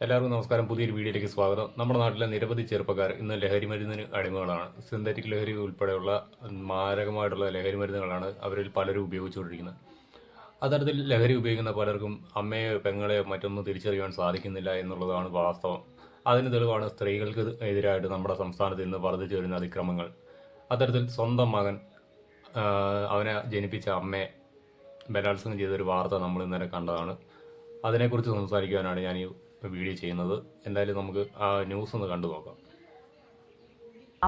എല്ലാവർക്കും നമസ്കാരം. പുതിയൊരു വീഡിയോയിലേക്ക് സ്വാഗതം. നമ്മുടെ നാട്ടിലെ നിരവധി ചെറുപ്പക്കാർ ഇന്ന് ലഹരി മരുന്നിന് അടിമകളാണ്. സിന്തറ്റിക് ലഹരി ഉൾപ്പെടെയുള്ള മാരകമായിട്ടുള്ള ലഹരി മരുന്നുകളാണ് അവരിൽ പലരും ഉപയോഗിച്ചുകൊണ്ടിരിക്കുന്നത്. അത്തരത്തിൽ ലഹരി ഉപയോഗിക്കുന്ന പലർക്കും അമ്മയോ പെങ്ങളെയോ മറ്റൊന്നും തിരിച്ചറിയാൻ സാധിക്കുന്നില്ല എന്നുള്ളതാണ് വാസ്തവം. അതിന് തെളിവാണ് സ്ത്രീകൾക്ക് എതിരായിട്ട് നമ്മുടെ സംസ്ഥാനത്ത് ഇന്ന് വർദ്ധിച്ചു വരുന്ന അതിക്രമങ്ങൾ. അത്തരത്തിൽ സ്വന്തം മകൻ അവനെ ജനിപ്പിച്ച അമ്മയെ ബലാത്സംഗം ചെയ്തൊരു വാർത്ത നമ്മൾ ഇന്നലെ കണ്ടതാണ്. അതിനെക്കുറിച്ച് സംസാരിക്കുവാനാണ് ഞാൻ ഈ വീഡിയോ ചെയ്യുന്നത്. എന്തായാലും നമുക്ക് ആ ന്യൂസ് ഒന്ന് കണ്ടു നോക്കാം.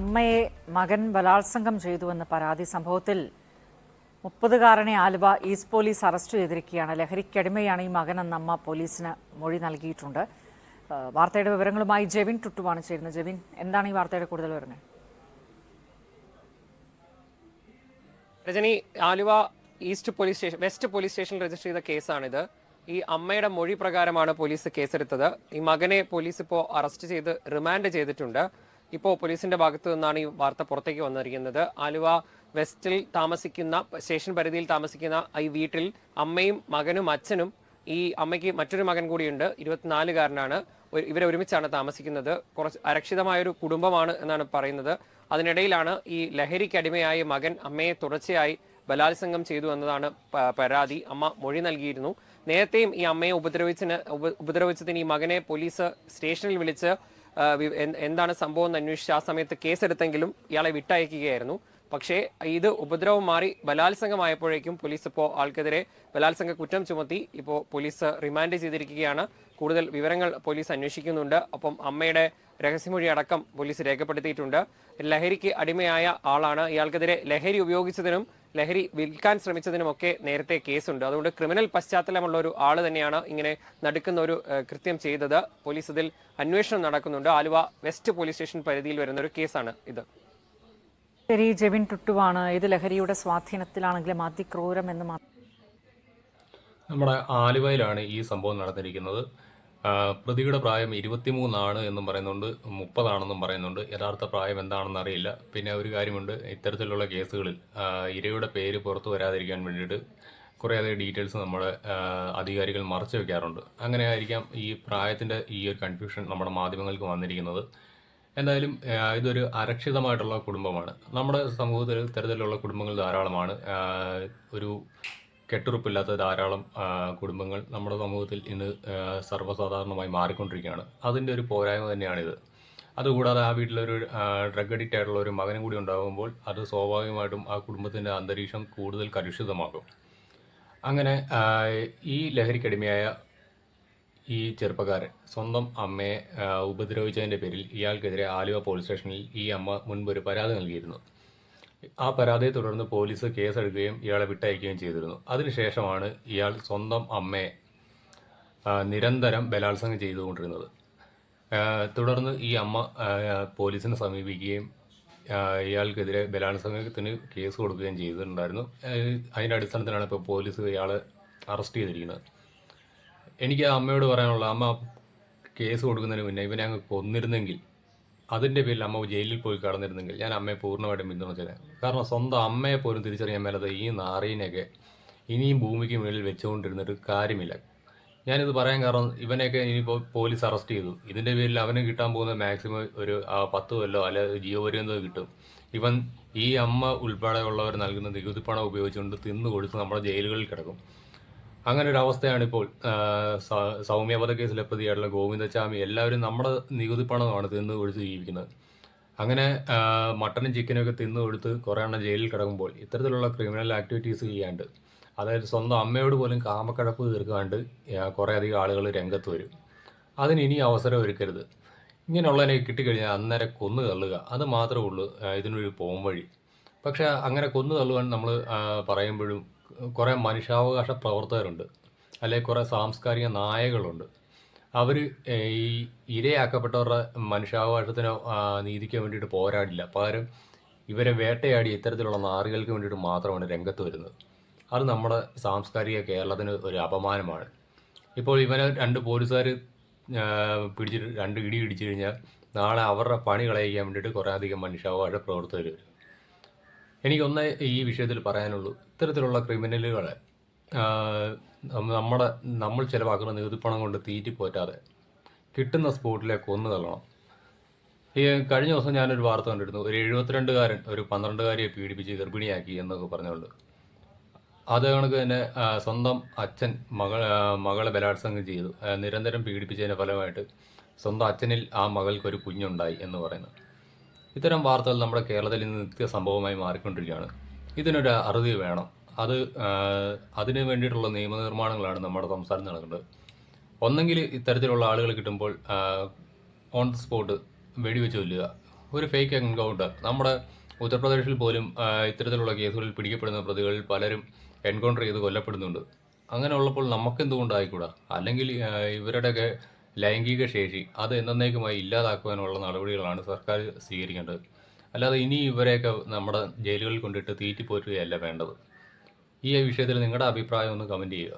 അമ്മയെ മകൻ ബലാത്സംഗം ചെയ്തുവെന്ന പരാതി സംഭവത്തിൽ മുപ്പതുകാരനെ ആലുവ ഈസ്റ്റ് പോലീസ് അറസ്റ്റ് ചെയ്തിരിക്കുകയാണ്. ലഹരിക്കടിമയാണ് ഈ മകനെന്ന് അമ്മ പോലീസിന് മൊഴി നൽകിയിട്ടുണ്ട്. വാർത്തയുടെ വിവരങ്ങളുമായി ജെവിൻ ടുട്ടുവാണ് ചേരുന്നത്. ജെവിൻ എന്താണ് ഈ വാർത്തയുടെ കൂടുതൽ വിവരങ്ങൾ? Rajani Aluva east police station west police സ്റ്റേഷനിൽ രജിസ്റ്റർ ചെയ്ത കേസാണിത്. ഈ അമ്മയുടെ മൊഴി പ്രകാരമാണ് പോലീസ് കേസെടുത്തത്. ഈ മകനെ പോലീസ് ഇപ്പോൾ അറസ്റ്റ് ചെയ്ത് റിമാൻഡ് ചെയ്തിട്ടുണ്ട്. ഇപ്പോൾ പോലീസിന്റെ ഭാഗത്തു നിന്നാണ് ഈ വാർത്ത പുറത്തേക്ക് വന്നിരിക്കുന്നത്. ആലുവ വെസ്റ്റിൽ താമസിക്കുന്ന സ്റ്റേഷൻ പരിധിയിൽ താമസിക്കുന്ന ഈ വീട്ടിൽ അമ്മയും മകനും അച്ഛനും ഈ അമ്മയ്ക്ക് മറ്റൊരു മകൻ കൂടിയുണ്ട്. ഇരുപത്തിനാലുകാരനാണ്. ഇവരെ ഒരുമിച്ചാണ് താമസിക്കുന്നത്. കുറച്ച് അരക്ഷിതമായ ഒരു കുടുംബമാണ് എന്നാണ് പറയുന്നത്. അതിനിടയിലാണ് ഈ ലഹരിക്കടിമയായ മകൻ അമ്മയെ തുടർച്ചയായി ബലാത്സംഗം ചെയ്തു എന്നതാണ് പരാതി. അമ്മ മൊഴി നൽകിയിരുന്നു. നേരത്തെയും ഈ അമ്മയെ ഉപദ്രവിച്ചതിന് ഉപ- ഉപദ്രവിച്ചതിന് ഈ മകനെ പോലീസ് സ്റ്റേഷനിൽ വിളിച്ച് എന്താണ് സംഭവം എന്ന് അന്വേഷിച്ച് ആ സമയത്ത് കേസെടുത്തെങ്കിലും ഇയാളെ വിട്ടയക്കുകയായിരുന്നു. പക്ഷേ ഇത് ഉപദ്രവം മാറി ബലാത്സംഗമായപ്പോഴേക്കും പോലീസ് ഇപ്പോൾ ആൾക്കെതിരെ ബലാത്സംഗ കുറ്റം ചുമത്തി ഇപ്പോൾ പോലീസ് റിമാൻഡ് ചെയ്തിരിക്കുകയാണ്. കൂടുതൽ വിവരങ്ങൾ പോലീസ് അന്വേഷിക്കുന്നുണ്ട്. അപ്പം അമ്മയുടെ രഹസ്യമൊഴി അടക്കം പോലീസ് രേഖപ്പെടുത്തിയിട്ടുണ്ട്. ലഹരിക്ക് അടിമയായ ആളാണ്. ഇയാൾക്കെതിരെ ലഹരി ഉപയോഗിച്ചതിനും ലഹരി വിൽക്കാൻ ശ്രമിച്ചതിനുമൊക്കെ നേരത്തെ കേസുണ്ട്. അതുകൊണ്ട് ക്രിമിനൽ പശ്ചാത്തലമുള്ള ഒരു ആൾ തന്നെയാണ് ഇങ്ങനെ നടുക്കുന്ന ഒരു കൃത്യം ചെയ്തത്. പോലീസ് ഇതിൽ അന്വേഷണം നടക്കുന്നുണ്ട്. ആലുവ വെസ്റ്റ് പോലീസ് സ്റ്റേഷൻ പരിധിയിൽ വരുന്ന ഒരു കേസാണ് ഇത്. ശരി ജെവിൻ ടുട്ടുവാണ്. ഇത് ലഹരിയുടെ സ്വാധീനത്തിലാണെങ്കിലും അതിക്രൂരം എന്ന് മാത്രം. നമ്മുടെ ആലുവയിലാണ് ഈ സംഭവം നടന്നിരിക്കുന്നത്. പ്രതിയുടെ പ്രായം ഇരുപത്തിമൂന്നാണ് എന്നും പറയുന്നുണ്ട് മുപ്പതാണെന്നും പറയുന്നുണ്ട്. യഥാർത്ഥ പ്രായം എന്താണെന്ന് അറിയില്ല. പിന്നെ ഒരു കാര്യമുണ്ട് ഇത്തരത്തിലുള്ള കേസുകളിൽ ഇരയുടെ പേര് പുറത്തു വരാതിരിക്കാൻ വേണ്ടിയിട്ട് കുറേയധികം ഡീറ്റെയിൽസ് നമ്മുടെ അധികാരികൾ മറച്ചു വെക്കാറുണ്ട്. അങ്ങനെ ആയിരിക്കാം ഈ പ്രായത്തിന്റെ ഈ ഒരു കൺഫ്യൂഷൻ നമ്മുടെ മാധ്യമങ്ങൾക്ക് വന്നിരിക്കുന്നത്. എന്തായാലും ഇതൊരു അരക്ഷിതമായിട്ടുള്ള കുടുംബമാണ്. നമ്മുടെ സമൂഹത്തിൽ ഇത്തരത്തിലുള്ള കുടുംബങ്ങൾ ധാരാളമാണ്. ഒരു കെട്ടുറപ്പില്ലാത്ത ധാരാളം കുടുംബങ്ങൾ നമ്മുടെ സമൂഹത്തിൽ ഇന്ന് സർവസാധാരണമായി മാറിക്കൊണ്ടിരിക്കുകയാണ്. അതിന്റെ ഒരു പോരായ്മ തന്നെയാണിത്. അതുകൂടാതെ ആ വീട്ടിലൊരു ഡ്രഗ് അഡിക്റ്റ് ആയിട്ടുള്ള ഒരു മകനും കൂടി ഉണ്ടാകുമ്പോൾ അത് സ്വാഭാവികമായിട്ടും ആ കുടുംബത്തിന്റെ അന്തരീക്ഷം കൂടുതൽ കലുഷിതമാകും. അങ്ങനെ ഈ ലഹരിക്കടിമയായ ഈ ചെറുപ്പക്കാരൻ സ്വന്തം അമ്മയെ ഉപദ്രവിച്ചതിന്റെ പേരിൽ ഇയാൾക്കെതിരെ ആലുവ പോലീസ് സ്റ്റേഷനിൽ ഈ അമ്മ മുൻപ് ഒരു പരാതി നൽകിയിരുന്നു. ആ പരാതിയെ തുടർന്ന് പോലീസ് കേസെടുക്കുകയും ഇയാളെ വിട്ടയക്കുകയും ചെയ്തിരുന്നു. അതിനുശേഷമാണ് ഇയാൾ സ്വന്തം അമ്മയെ നിരന്തരം ബലാത്സംഗം ചെയ്തുകൊണ്ടിരുന്നത്. തുടർന്ന് ഈ അമ്മ പോലീസിനെ സമീപിക്കുകയും ഇയാൾക്കെതിരെ ബലാത്സംഗത്തിന് കേസ് കൊടുക്കുകയും ചെയ്തിട്ടുണ്ടായിരുന്നു. അതിന്റെ അടിസ്ഥാനത്തിലാണ് ഇപ്പോൾ പോലീസ് ഇയാളെ അറസ്റ്റ് ചെയ്തിരിക്കുന്നത്. എനിക്ക് ആ അമ്മയോട് പറയാനുള്ള അമ്മ കേസ് കൊടുക്കുന്നതിന് മുന്നേ ഇവനെ അങ്ങ് കൊന്നിരുന്നെങ്കിൽ അതിന്റെ പേരിൽ അമ്മ ജയിലിൽ പോയി കടന്നിരുന്നെങ്കിൽ ഞാൻ അമ്മയെ പൂർണമായിട്ടും പിന്തുണച്ചേനെ. കാരണം സ്വന്തം അമ്മയെ പോലും തിരിച്ചറിയാൻ മേലത് ഈ നാറീനെയൊക്കെ ഇനിയും ഭൂമിക്ക് മുകളിൽ വെച്ചുകൊണ്ടിരുന്നിട്ട് കാര്യമില്ല. ഞാനിത് പറയാൻ കാരണം ഇവനെയൊക്കെ ഇനിയിപ്പോൾ പോലീസ് അറസ്റ്റ് ചെയ്തു. ഇതിന്റെ പേരിൽ അവന് കിട്ടാൻ പോകുന്ന മാക്സിമം ഒരു പത്ത് കൊല്ലോ അല്ലെ പര്യന്തോ കിട്ടും. ഇവൻ ഈ അമ്മ ഉൾപ്പെടെയുള്ളവർ നൽകുന്ന നികുതി പണം ഉപയോഗിച്ചുകൊണ്ട് തിന്നു കൊടുത്ത് നമ്മുടെ ജയിലുകളിൽ കിടക്കും. അങ്ങനെ ഒരു അവസ്ഥയാണ് ഇപ്പോൾ സൗമ്യവധ കേസിലെ പ്രതിയായിട്ടുള്ള ഗോവിന്ദച്ചാമി എല്ലാവരും നമ്മുടെ നികുതി പണമാണ് തിന്ന് കൊടുത്ത് ജീവിക്കുന്നത്. അങ്ങനെ മട്ടനും ചിക്കനും ഒക്കെ തിന്ന് കൊടുത്ത് കുറേ എണ്ണം ജയിലിൽ കിടക്കുമ്പോൾ ഇത്തരത്തിലുള്ള ക്രിമിനൽ ആക്ടിവിറ്റീസ് ചെയ്യാണ്ട് അതായത് സ്വന്തം അമ്മയോട് പോലും കാമക്കടപ്പ് തീർക്കാണ്ട് ആ, കുറേ അധികം ആളുകൾ രംഗത്ത് വരും. അതിന് ഇനി അവസരം ഒരുക്കരുത്. ഇങ്ങനെയുള്ളതിനെ കിട്ടിക്കഴിഞ്ഞാൽ അന്നേരം കൊന്നു തള്ളുക. അത് മാത്രമേ ഉള്ളൂ ഇതിനൊരു ഇതിനൊരു പോംവഴി. പക്ഷേ അങ്ങനെ കൊന്നു തള്ളുവാൻ നമ്മൾ പറയുമ്പോഴും കുറേ മനുഷ്യാവകാശ പ്രവർത്തകരുണ്ട്. അല്ലെങ്കിൽ കുറേ സാംസ്കാരിക നായകളുണ്ട്. അവർ ഈ ഇരയാക്കപ്പെട്ടവരുടെ മനുഷ്യാവകാശത്തിനോ നീതിക്കോ വേണ്ടിയിട്ട് പോരാടില്ല. പകരം ഇവരെ വേട്ടയാടി ഇത്തരത്തിലുള്ള നാറികൾക്ക് വേണ്ടിയിട്ട് മാത്രമാണ് രംഗത്ത് വരുന്നത്. അത് നമ്മുടെ സാംസ്കാരിക കേരളത്തിന് ഒരു അപമാനമാണ്. ഇപ്പോൾ ഇവനെ രണ്ട് പോലീസുകാർ പിടിച്ചിട്ട് രണ്ട് ഇടി ഇടിച്ചു കഴിഞ്ഞാൽ നാളെ അവരുടെ പണി കളയിക്കാൻ വേണ്ടിയിട്ട് കുറേ അധികം മനുഷ്യാവകാശ പ്രവർത്തകർ വരും. എനിക്കൊന്നേ ഈ വിഷയത്തിൽ പറയാനുള്ളൂ. ഇത്തരത്തിലുള്ള ക്രിമിനലുകളെ നമ്മുടെ നമ്മൾ ചിലവാക്കുന്ന നികുതിപ്പണം കൊണ്ട് തീറ്റിപ്പോറ്റാതെ കിട്ടുന്ന സ്പോട്ടിലെ കൊന്നു തള്ളണം. ഈ കഴിഞ്ഞ ദിവസം ഞാനൊരു വാർത്ത കണ്ടിരുന്നു. ഒരു എഴുപത്തിരണ്ടുകാരൻ ഒരു പന്ത്രണ്ടുകാരിയെ പീഡിപ്പിച്ച് ഗർഭിണിയാക്കി എന്നൊക്കെ പറഞ്ഞുകൊണ്ട്. അത് കണക്ക് തന്നെ സ്വന്തം അച്ഛൻ മകൾ മകളെ ബലാത്സംഗം ചെയ്തു. നിരന്തരം പീഡിപ്പിച്ചതിന്റെ ഫലമായിട്ട് സ്വന്തം അച്ഛനിൽ ആ മകൾക്കൊരു കുഞ്ഞുണ്ടായി എന്ന് പറയുന്നു. ഇത്തരം വാർത്തകൾ നമ്മുടെ കേരളത്തിൽ ഇന്ന് നിത്യ സംഭവമായി മാറിക്കൊണ്ടിരിക്കുകയാണ്. ഇതിനൊരു അറുതി വേണം. അത് അതിനു വേണ്ടിയിട്ടുള്ള നിയമനിർമ്മാണങ്ങളാണ് നമ്മുടെ സംസ്ഥാനത്ത് നടക്കുന്നത്. ഒന്നെങ്കിൽ ഇത്തരത്തിലുള്ള ആളുകൾ കിട്ടുമ്പോൾ ഓൺ ദി സ്പോട്ട് വെടിവെച്ച് കൊല്ലുക. ഒരു ഫേക്ക് എൻകൗണ്ടർ നമ്മുടെ ഉത്തർപ്രദേശിൽ പോലും ഇത്തരത്തിലുള്ള കേസുകളിൽ പിടിക്കപ്പെടുന്ന പ്രതികളിൽ പലരും എൻകൗണ്ടർ ചെയ്ത് കൊല്ലപ്പെടുന്നുണ്ട്. അങ്ങനെ ഉള്ളപ്പോൾ നമുക്ക് എന്തുകൊണ്ടായിക്കൂടാ അല്ലെങ്കിൽ ഇവരുടെയൊക്കെ ലൈംഗിക ശേഷി അത് എന്നേക്കുമായി ഇല്ലാതാക്കുവാനുള്ള നടപടികളാണ് സർക്കാർ സ്വീകരിക്കേണ്ടത്. അല്ലാതെ ഇനി ഇവരെയൊക്കെ നമ്മുടെ ജയിലുകളിൽ കൊണ്ടിട്ട് തീറ്റിപ്പോറ്റുകയല്ല വേണ്ടത്. ഈ വിഷയത്തിൽ നിങ്ങളുടെ അഭിപ്രായം ഒന്ന് കമന്റ് ചെയ്യുക.